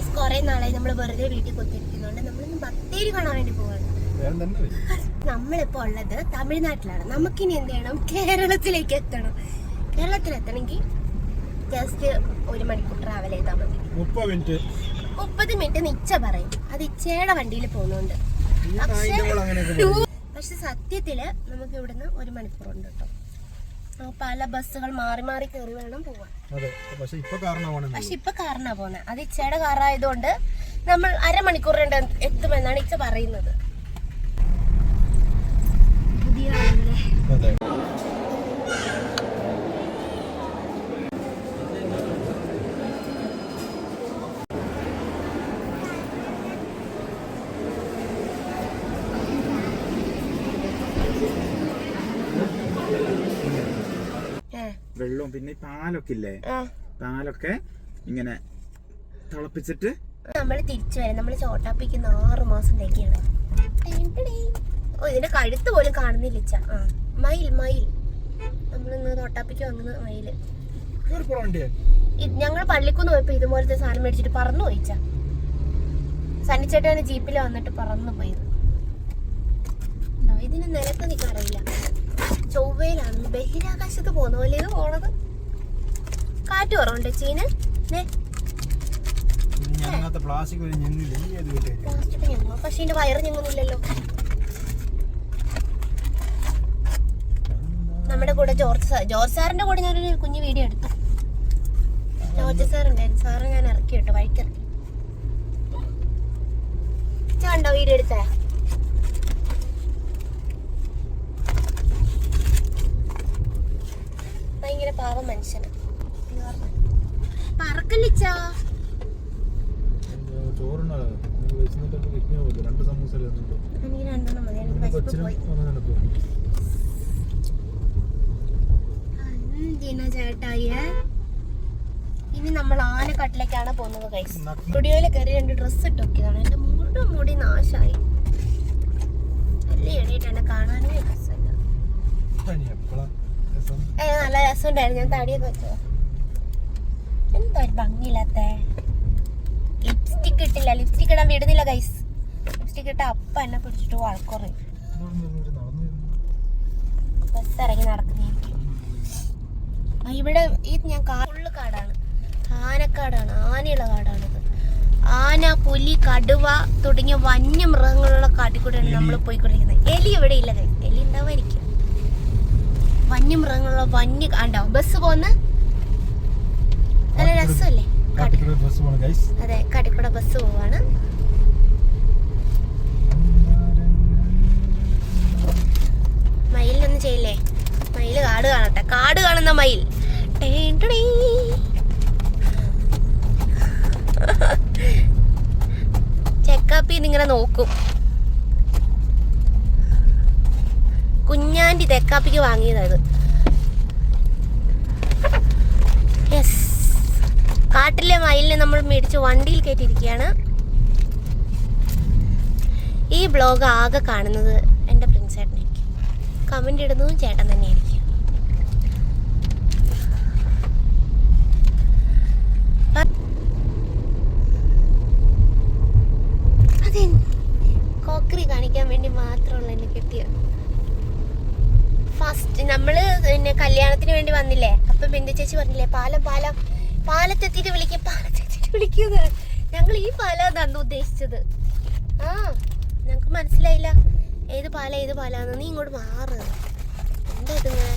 Guys കുറെ നാളായി നമ്മൾ വെറുതെ വീട്ടിൽ കൊത്തിരിക്കുന്നുണ്ട് നമ്മളിന്ന് ബത്തേരി കാണാൻ വേണ്ടി പോവാണ്. നമ്മളിപ്പോ ഉള്ളത് തമിഴ്നാട്ടിലാണ്. നമുക്കിനി എന്ത് ചെയ്യണം? കേരളത്തിലേക്ക് എത്തണം. കേരളത്തിൽ എത്തണമെങ്കിൽ ജസ്റ്റ് ഒരു മണിക്കൂർ ട്രാവൽ ചെയ്താൽ മതി. മുപ്പത് മിനിറ്റ് നിച്ച പറയും. അത് ഇച്ചയുടെ വണ്ടിയിൽ പോകുന്നുണ്ട്. പക്ഷെ സത്യത്തിൽ നമുക്ക് ഇവിടുന്ന് ഒരു മണിക്കൂറുണ്ട് കേട്ടോ. ആ, പല ബസ്സുകൾ മാറി മാറി കയറി വേണം പോവാൻ. അതെ പക്ഷെ ഇപ്പൊ കാരണമാണ് പക്ഷെ ഇപ്പൊ കാറിനാ പോകുന്നത് അത് ഇച്ചയുടെ കാറായതുകൊണ്ട് നമ്മൾ അരമണിക്കൂർ കൊണ്ട് എത്തുമെന്നാണ് ഇച്ച പറയുന്നത്. പുതിയ ആളല്ലേ അതെ ഏ, വെള്ളവും പിന്നെ പാലൊക്കെ ഇല്ലേ? പാലൊക്കെ ഇങ്ങനെ തിളപ്പിച്ചിട്ട് നമ്മൾ തിരിച്ചു വരാം. നമ്മൾ ചോട്ടാപ്പിക്കുന്ന ആറ് മാസം തേക്കാണ് ഓ ഇതിന്റെ കഴുത്ത് പോലും കാണുന്നില്ല ഇച്ച. ആ മയിൽ മയിൽ. നമ്മളിന്ന് തോട്ടാപ്പിക്ക് വന്നത് മയിൽ. ഞങ്ങൾ പള്ളിക്കുന്ന് പോയപ്പോ ഇതുപോലത്തെ സാധനം മേടിച്ചിട്ട് പറന്നു പോയിച്ച സന്നിച്ചേട്ടാണ് ജീപ്പിൽ വന്നിട്ട് പറന്നു പോയത്? ഇതിന് നിരക്ക് നിൽക്കാറില്ല ചൊവ്വയിലാണ് ബഹിരാകാശത്ത് പോകുന്ന പോലെ പോണത്? കാറ്റ് കുറവുണ്ട് ചീന? പ്ലാസ്റ്റിക് ഞങ്ങൾ പക്ഷെ വയറ് ഞങ്ങുന്നില്ലല്ലോ. നമ്മുടെ കൂടെ ജോർജ് സാർ ജോർജ് സാറിന്റെ കൂടെ ഞാനൊരു കുഞ്ഞു വീഡിയോ എടുത്തു. ജോർജ് സാർ ഉണ്ടായിരുന്നു. സാറ് ഞാൻ ഇറക്കി. കേട്ടോ വഴിക്കിറക്കി കണ്ടോ വീഡിയോ എടുത്തേ? പോയി പാവം മനുഷ്യന്. പറക്കല്ലിച്ചാ? ചേട്ടായേ ഇനി നമ്മൾ ആനക്കാട്ടിലേക്കാണ് പോകുന്നത് കൈസ് സ്റ്റുഡിയോയിൽ കയറി രണ്ട് ഡ്രസ്സ് ഇട്ട് നോക്കിയതാണ് എന്റെ മുഴുവൻ മുടി നാശമായി നല്ല എണീറ്റ് എന്നെ കാണാനേ രസമില്ല. ഏ നല്ല രസമുണ്ടായിരുന്നു. ഞാൻ തടിയൊക്കെ വെച്ചോ. എന്താ ഒരു ഭംഗിയില്ലാത്ത. ലിപ്സ്റ്റിക് ഇട്ടില്ല. ലിപ്സ്റ്റിക് ഇടാൻ വിടുന്നില്ല ഗൈസ് ലിപ്സ്റ്റിക് ഇട്ട അപ്പ എന്നെ പിടിച്ചിട്ട് വരുന്നു ബസ് ഇറങ്ങി നടക്കുന്നതായിരിക്കും ആ, ഇവിടെ ഈ ഞാൻ ഫുള്ള് കാടാണ്. ആനക്കാടാണ്. ആനയുള്ള കാടാണിത് ആന പുലി കടുവ തുടങ്ങിയ വന്യമൃഗങ്ങളുള്ള കാട്ടിൽ കൂടെയാണ് നമ്മൾ പോയിക്കൊണ്ടിരിക്കുന്നത്. എലി ഇവിടെ ഇല്ല എലി ഉണ്ടാവായിരിക്കും വന്യമൃഗങ്ങളുള്ള വന്യ കണ്ടോ ബസ് പോകുന്ന നല്ല രസമല്ലേ? അതെ കാട്ടിക്കൂടെ ബസ് പോവാണ്. മയിലൊന്നും ചെയ്യില്ലേ? മയിൽ കാട് കാണട്ടെ. കാട് കാണുന്ന മയിൽ. ചെക്കപ്പ് ചെയ്ത് ഇങ്ങനെ നോക്കും. കുഞ്ഞാണ്ടി തെക്കാപ്പിക്ക് വാങ്ങിയതായത് യെസ് കാട്ടിലെ മയിലിനെ നമ്മൾ മേടിച്ച് വണ്ടിയിൽ കയറ്റിയിരിക്കുകയാണ്. ഈ ബ്ലോഗ് ആകെ കാണുന്നത് എന്റെ പ്രിൻസ് ചേട്ടനായിരിക്കും. കമന്റ് ഇടുന്നതും ചേട്ടൻ തന്നെയായിരിക്കും. കോക്കറി കാണിക്കാൻ വേണ്ടി മാത്രമുള്ള എന്നെ കിട്ടിയ? ഫസ്റ്റ് നമ്മൾ പിന്നെ കല്യാണത്തിന് വേണ്ടി വന്നില്ലേ? അപ്പൊ ബിന്ദു ചേച്ചി പറഞ്ഞില്ലേ പാലം പാലം പാലത്തെത്തിയിട്ട് വിളിക്കും പാലത്തെത്തിയിട്ട് വിളിക്കുന്നത് ഞങ്ങൾ ഈ പാലം അന്ന് ഉദ്ദേശിച്ചത്. ആ ഞങ്ങൾക്ക് മനസ്സിലായില്ല. ഏത് പാല ഏത് പാലാന്ന് നീ ഇങ്ങോട്ട് മാറ്. എന്താ ഇതിങ്ങനെ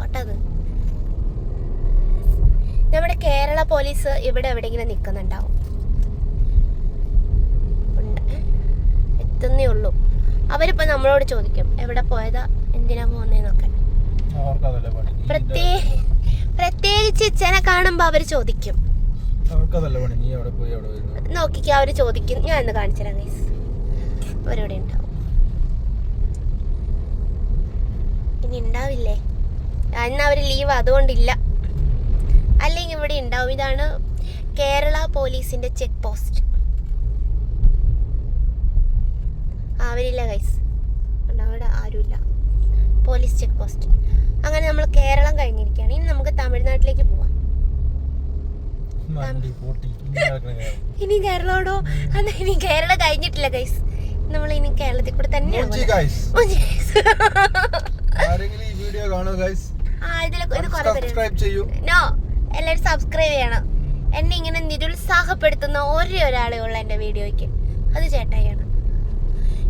ഓട്ടത്. നമ്മുടെ കേരള പോലീസ് ഇവിടെ എവിടെയെങ്കിലും നിൽക്കുന്നുണ്ടാവും? എത്തുന്നേ ഉള്ളൂ. അവരിപ്പോ നമ്മളോട് ചോദിക്കും എവിടെ പോയതാ? എന്തിനാ പോകുന്നതെന്നൊക്കെ അവർക്കതല്ലേ പണി? നീ പ്രത്യേ പ്രത്യേകിച്ച് ഇച്ചനെ കാണുമ്പോ അവർ ചോദിക്കും. നോക്കിക്കാ അവർ ചോദിക്കും. ഞാൻ ഇന്ന് കാണിച്ചുതരാം ഗൈസ് അവരിവിടെ ഉണ്ടാവും. ഇനി ഉണ്ടാവില്ലേ? അന്ന് അവർ ലീവ് അതുകൊണ്ടില്ല. അല്ലെങ്കിൽ ഇവിടെ ഉണ്ടാവും. ഇതാണ് കേരള പോലീസിന്റെ ചെക്ക് പോസ്റ്റ് അവരില്ല ഗൈസ് അവിടെ ആരുമില്ല. പോലീസ് ചെക്ക് പോസ്റ്റ് അങ്ങനെ നമ്മൾ കേരളം കഴിഞ്ഞിരിക്കുകയാണ്. ഇനി നമുക്ക് തമിഴ്നാട്ടിലേക്ക് പോവാം. ഇനി കേരളോടോ? അന്ന് ഇനി കേരളം കഴിഞ്ഞിട്ടില്ല ഗൈസ് നമ്മൾ ഇനി കേരളത്തിൽ കൂടെ തന്നെയാണ് എല്ലാവരും സബ്സ്ക്രൈബ് ചെയ്യണം. എന്നെ ഇങ്ങനെ നിരുത്സാഹപ്പെടുത്തുന്ന ഒരേ ഒരാളേ ഉള്ളൂ എന്റെ വീഡിയോയ്ക്ക് അത് ചേട്ടായിയാണ്.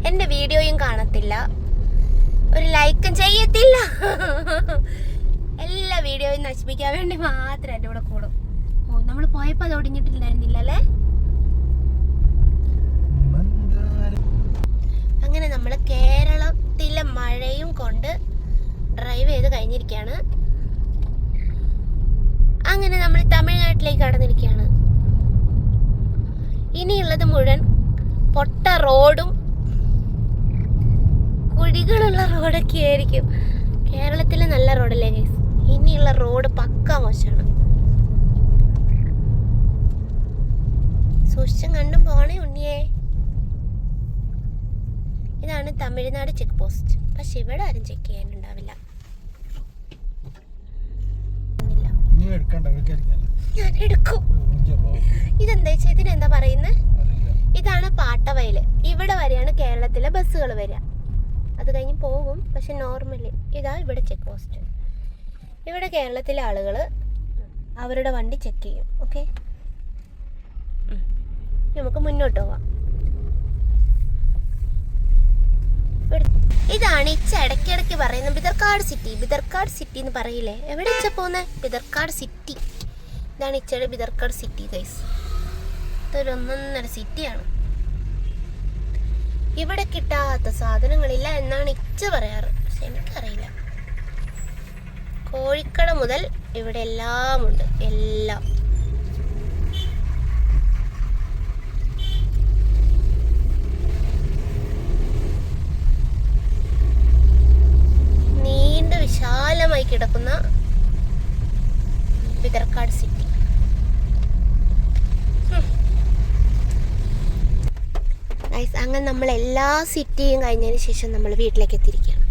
എന്റെ വീഡിയോയും കാണത്തില്ല. ഒരു ലൈക്കും ചെയ്യത്തില്ല. എല്ലാ വീഡിയോയും നശിപ്പിക്കാൻ വേണ്ടി മാത്രം എന്റെ കൂടെ കൂടും. ഓ നമ്മൾ പോയപ്പോൾ അത് ഒടിഞ്ഞിട്ടില്ലായിരുന്നില്ല അല്ലേ? അങ്ങനെ നമ്മൾ കേരളത്തിലെ മഴയും കൊണ്ട് ഡ്രൈവ് ചെയ്ത് കഴിഞ്ഞിരിക്കുകയാണ് അങ്ങനെ നമ്മൾ തമിഴ്നാട്ടിലേക്ക് കടന്നിരിക്കുകയാണ് ഇനിയുള്ളത് മുഴുവൻ പൊട്ട റോഡും കുഴികളുള്ള റോഡൊക്കെ ആയിരിക്കും. കേരളത്തിലെ നല്ല റോഡല്ലേ ഗൈസ്? ഇനിയുള്ള റോഡ് പക്ക മോശമാണ്. സൂക്ഷിച്ചും കണ്ടും പോണേ ഉണ്ണിയേ. ഇതാണ് തമിഴ്നാട് ചെക്ക് പോസ്റ്റ്. പക്ഷെ ഇവിടെ ആരും ചെക്ക് ചെയ്യാനുണ്ടാവില്ല. ഞാൻ എടുക്കും. ഇതെന്താ ഇതിനെന്താ പറയുന്നത് ഇതാണ് പാട്ടവയൽ ഇവിടെ വരെയാണ് കേരളത്തിലെ ബസ്സുകൾ വരിക. അത് കഴിഞ്ഞ് പോകും. പക്ഷെ നോർമലി ഇതാ ഇവിടെ ചെക്ക് പോസ്റ്റ് ഇവിടെ കേരളത്തിലെ ആളുകൾ അവരുടെ വണ്ടി ചെക്ക് ചെയ്യും. ഓക്കെ നമുക്ക് മുന്നോട്ട് പോവാം. ഇതാണ് ഇച്ച ഇടയ്ക്കിടയ്ക്ക് പറയുന്ന ബിദർക്കാട് സിറ്റി ബിദർക്കാട് സിറ്റി എന്ന് പറയില്ലേ? എവിടെ ഇച്ച പോകുന്നത് ബിദർക്കാട് സിറ്റി ഇതാണ് ഇച്ചയുടെ ബിദർക്കാട് സിറ്റി ഗൈസ് ഇതൊരു ഒന്നൊന്നര സിറ്റിയാണ് ഇവിടെ കിട്ടാത്ത സാധനങ്ങളില്ല എന്നാണ് ഇച്ച പറയാറ്. പക്ഷെ എനിക്കറിയില്ല. കോഴിക്കട മുതൽ ഇവിടെ എല്ലാമുണ്ട്. എല്ലാം. അങ്ങനെ നമ്മൾ എല്ലാ സിറ്റിയും കഴിഞ്ഞതിന് ശേഷം നമ്മൾ വീട്ടിലേക്ക് എത്തിയിരിക്കുകയാണ്.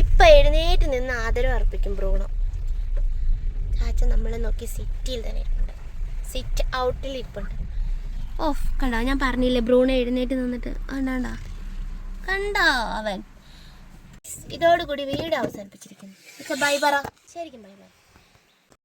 ഇപ്പം എഴുന്നേറ്റ് നിന്ന് ആദരവ് അർപ്പിക്കും ബ്രൂണോ ചാച്ച നമ്മളെ നോക്കി സിറ്റിയിൽ തന്നെ ഇരിപ്പുണ്ട്. സിറ്റ് ഔട്ടിൽ ഇരിപ്പുണ്ട്. ഓഫ് കണ്ടോ? ഞാൻ പറഞ്ഞില്ലേ ബ്രൂണോ എഴുന്നേറ്റ് നിന്നിട്ട്. കണ്ടാ കണ്ടോ അവൻ. ഇതോടുകൂടി വീട് അവസാനിപ്പിച്ചിരിക്കുന്നു. ബൈ പറ. ശരിക്കും ബൈ ബൈ